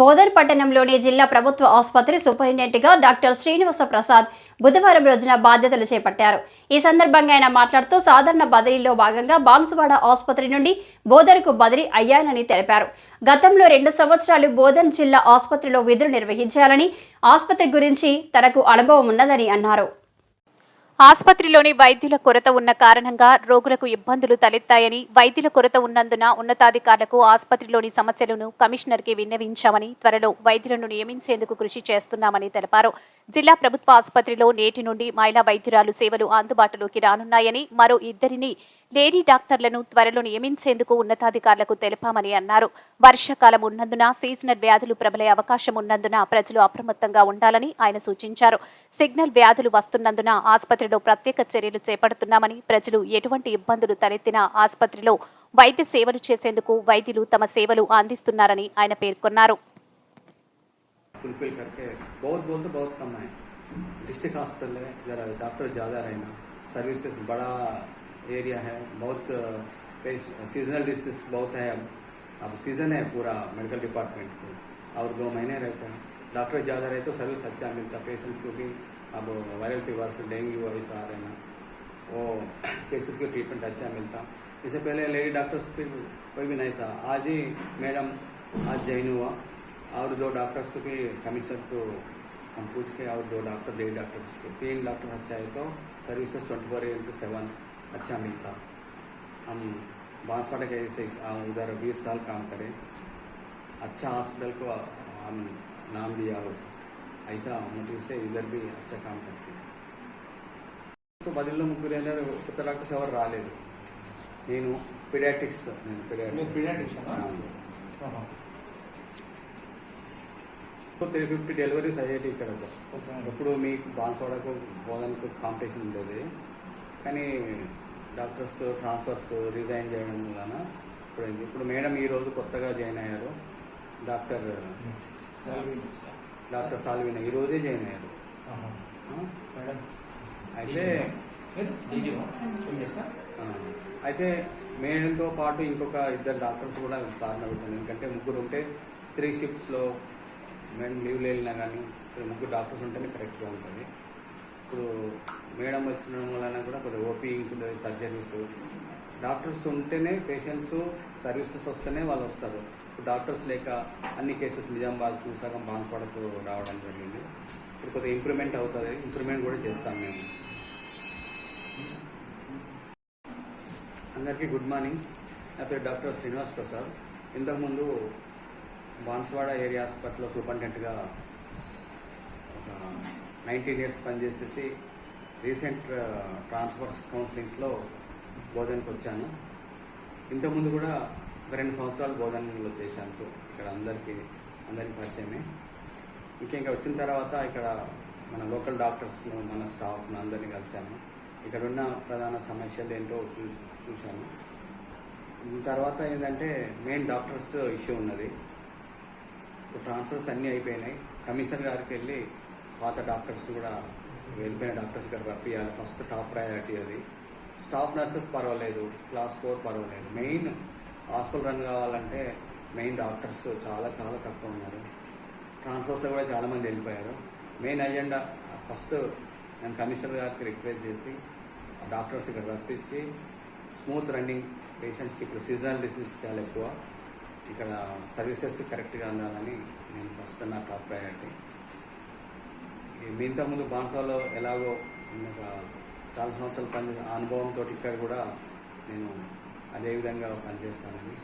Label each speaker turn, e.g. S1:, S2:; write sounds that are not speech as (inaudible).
S1: Bother పట్టణంలోని జిల్లా ప్రభుత్వ ఆసుపత్రి సూపరింటెండెంట్గా డాక్టర్ శ్రీనివాస ప్రసాద్ బుధవారం రోజున బాధ్యతలు చేపట్టారు. ఈ సందర్భంగా ఆయన మాట్లాడుతూ సాధారణ బదిలీలో భాగంగా బాన్సువాడ ఆసుపత్రి నుండి బోధర్కు బదిలీ అయ్యానని తెలిపారు. గతంలో రెండు సంవత్సరాలు బోధన్ జిల్లా ఆసుపత్రిలో విధులు నిర్వహించాలని ఆసుపత్రి గురించి తనకు అనుభవం ఉన్నదని అన్నారు.
S2: ఆసుపత్రిలోని వైద్యుల కొరత ఉన్న కారణంగా రోగులకు ఇబ్బందులు తలెత్తాయని వైద్యుల కొరత ఉన్నందున ఉన్నతాధికారులకు ఆసుపత్రిలోని సమస్యలను కమిషనర్కి విన్నవించామని త్వరలో వైద్యులను నియమించేందుకు కృషి చేస్తున్నామని తెలిపారు. జిల్లా ప్రభుత్వ ఆసుపత్రిలో నేటి నుండి మహిళా వైద్యురాలు సేవలు అందుబాటులోకి రానున్నాయని మరో ఇద్దరిని లేడీ డాక్టర్లను త్వరలో నియమించేందుకు ఉన్నతాధికారులకు తెలిపామని అన్నారు వర్షాకాలం ఉన్నందున సీజనల్ వ్యాధులు ప్రబలే అవకాశం ఉన్నందున ప్రజలు అప్రమత్తంగా ఉండాలని ఆయన సూచించారు సిగ్నల్ వ్యాధులు వస్తున్నందున ఆసుపత్రిలో ప్రత్యేక చర్యలు చేపడుతున్నామని ప్రజలు ఎటువంటి ఇబ్బందులు తలెత్తినా ఆసుపత్రిలో వైద్య సేవలు చేసేందుకు వైద్యులు తమ సేవలు అందిస్తున్నారని ఆయన పేర్కొన్నారు
S3: फुलफिल करके बहुत बहुत तो बहुत कम है डिस्ट्रिक्ट हॉस्पिटल है जरा डॉक्टर ज़्यादा रहना सर्विसेज बड़ा एरिया है, बहुत सीजनल डिसीज बहुत है। अब अब सीज़न है पूरा मेडिकल डिपार्टमेंट को। और दो महीने रहते हैं। डॉक्टर ज़्यादा रहे तो सर्विस अच्छा मिलता। पेशेंट्स को भी अब वायरल फीवर से डेंगू वैसा आ रहे हैं। वो केसेस (clears throat) के ट्रीटमेंट अच्छा मिलता। इससे पहले लेडी डॉक्टर्स भी कोई भी नहीं था। आज ही मैडम आज ज्वाइन हुआ। और दो डॉक्टर्स को भी कमीशन को हम पूछ के और दो डॉक्टर लेडी डॉक्टर्स के। तीन डॉक्टर अच्छा है तो services twenty four into seven अच्छा मिलता हम बांसवाड़ा के ऐसे आ, उधर बीस साल काम करें अच्छा हॉस्पिटल को हम नाम दिया और ऐसा मोटिव से इधर भी अच्छा काम करते हैं సో బదిలో ముగ్గురు వెళ్ళారు కొత్త డాక్టర్స్ ఎవరు రాలేదు నేను పిడాటిక్స్ నేను
S4: మీరు pediatrician ఆ?
S3: pediatrics. త్రీ ఫిఫ్టీ డెలివరీస్ అయ్యేటి ఇక్కడ సార్
S4: ఓకే.
S3: ఎప్పుడు మీకు బాన్స్వాడకు పోదానికి కాంపిటీషన్ ఉండేది కానీ డాక్టర్స్ ట్రాన్స్ఫర్స్ రిజైన్ చేయడం వలన ఇప్పుడు. ఇప్పుడు మేడం ఈ రోజు కొత్తగా జాయిన్ అయ్యారు. డాక్టర్ డాక్టర్ సాల్విన ఈ రోజే జాయిన్ అయ్యారు. అయితే అయితే మేడంతో పాటు ఇంకొక ఇద్దరు డాక్టర్స్ కూడా కారణం అవుతుంది ఎందుకంటే ముగ్గురు ఉంటే త్రీ షిఫ్ట్స్లో మేడం లీవ్లు వెళ్ళినా కానీ ముగ్గురు డాక్టర్స్ ఉంటేనే కరెక్ట్గా ఉంటుంది. ఇప్పుడు మేడం వచ్చిన వలన కూడా కొద్దిగా ఓపీ ఇంకులు సర్జరీస్. డాక్టర్స్ ఉంటేనే పేషెంట్స్ సర్వీసెస్ వస్తేనే వాళ్ళు వస్తారు. ఇప్పుడు డాక్టర్స్ లేక అన్ని కేసెస్ నిజామాబాద్కు సగం బాన్స్వాడకు రావడం జరిగింది. ఇప్పుడు కొద్దిగా ఇంప్రూవ్మెంట్ అవుతుంది. ఇంప్రూవ్మెంట్ కూడా చేస్తాం మేము. అందరికీ గుడ్ మార్నింగ్. నా పేరు డాక్టర్ శ్రీనివాస్ ప్రసాద్. ఇంతకుముందు బాన్స్వాడ ఏరియా హాస్పిటల్లో సూపరింటెండెంట్గా నైన్టీన్ ఇయర్స్ పనిచేసేసి రీసెంట్ ట్రాన్స్ఫర్స్ కౌన్సిలింగ్స్లో బోధనకు వచ్చాను. ఇంతకుముందు కూడా ఒక రెండు సంవత్సరాలు బోధనలో చేశాను. సో ఇక్కడ అందరికీ అందరికీ పరిచయమే. ఇంకా ఇంకా వచ్చిన తర్వాత ఇక్కడ మన లోకల్ డాక్టర్స్ను మన స్టాఫ్ను అందరినీ కలిశాను. ఇక్కడ ఉన్న ప్రధాన సమస్యలు ఏంటో చూ- చూశాను. తర్వాత ఏంటంటే మెయిన్ డాక్టర్స్ ఇష్యూ ఉన్నది. ఇప్పుడు ట్రాన్స్ఫర్స్ అన్నీ అయిపోయినాయి. కమిషనర్ గారికి వెళ్ళి పాత డాక్టర్స్ కూడా వెళ్ళిపోయిన డాక్టర్స్ ఇక్కడ రప్పియాలి ఫస్ట్ టాప్ ప్రయారిటీ అది. స్టాఫ్ నర్సెస్ పర్వాలేదు క్లాస్ ఫోర్ పర్వాలేదు. మెయిన్ హాస్పిటల్ రన్ కావాలంటే మెయిన్ డాక్టర్స్ చాలా చాలా తక్కువ ఉన్నారు. ట్రాన్స్ఫర్స్లో కూడా చాలామంది వెళ్ళిపోయారు. మెయిన్ అజెండా ఫస్ట్ నేను కమిషనర్ గారికి రిక్వెస్ట్ చేసి డాక్టర్స్ ఇక్కడ రప్పించి స్మూత్ రన్నింగ్ పేషెంట్స్కి ఇప్పుడు సీజనల్ డిసీజ్ చాలా ఎక్కువ. ఇక్కడ సర్వీసెస్ కరెక్ట్గా అందాలని నేను ఫస్ట్ నా టాప్ ప్రయారిటీ. మిగతా ముందు బాన్సాలో ఎలాగో ఒక చాలా సంవత్సరాలు పనిచేసిన అనుభవంతో ఇక్కడ కూడా నేను అదే విధంగా పనిచేస్తానని